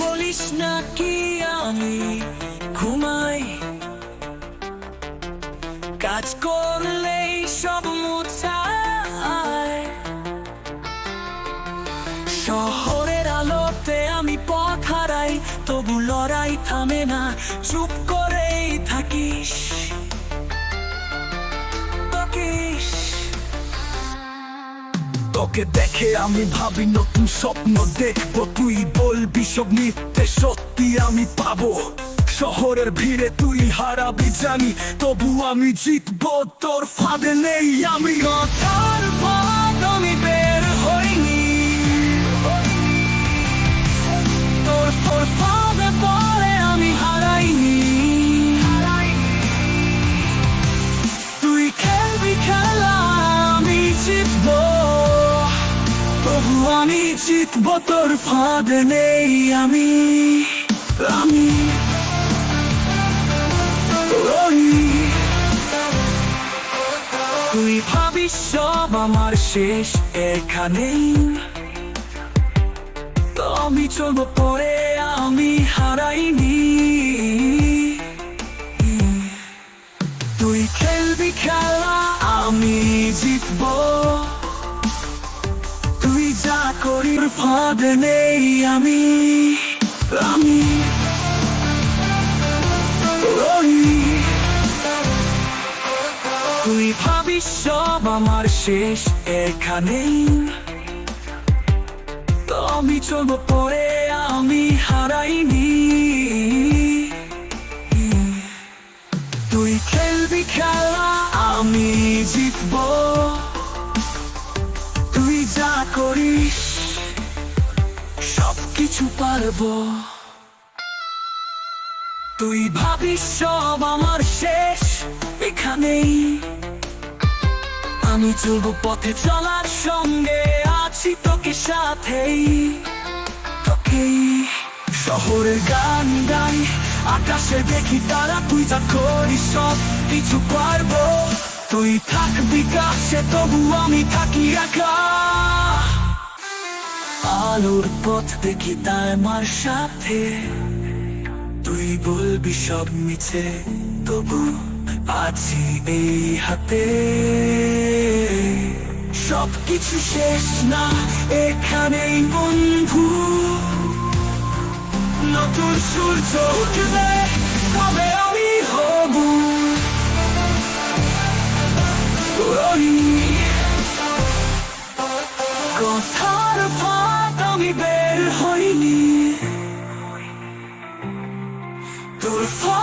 বলিস না কি আমি ঘুমাই। কাজ করলেই সব শহরের আলোতে আমি পথ হারাই, তবু লড়াই থামে না, চুপ করেই থাকিস তোকে দেখে আমি ভাবি নতুন স্বপ্ন দেখব। তুই বলবি সব মিথ্যে, সত্যি আমি পাবো। শহরের ভিড়ে তুই হারাবি জানি, তবু আমি জিতবো, তোর ফাঁদে নেই আমি। পথ জিতবো তোর ফাঁদে নেই আমি আমি তুই ভাবিস সব আমার শেষ এখানেই। আমি চলবো পরে, আমি হারাইনি। ফাঁদ নেই আমি আমি তুই ভাবিস সব আমার শেষ এখানেই। আমি চলবো পরে, আমি হারাইনি। তুই খেলবি খেলা, আমি জিতবো। তুই যা করিস পারব। তুই ভাবিস সব আমার শেষ এখানেই। আমি চলবো পথে চলার সঙ্গে, আছি তোকে সাথেই। তোকেই শহরের গান গাই, আকাশে দেখি তারা, তুই যা করিস সব কিছু পারব। তুই থাকবি কাছে, তবু আমি থাকি একা। আলোর পথ দেখি তাই আমার সাথে। তুই বলবি সব মিছে, তবু আছি এই হাতে। সব কিছু শেষ না, এখানেই বন্ধু। নতুন সূর্য উঠবে, কবে আমি হব? আমি বের হইনি তোর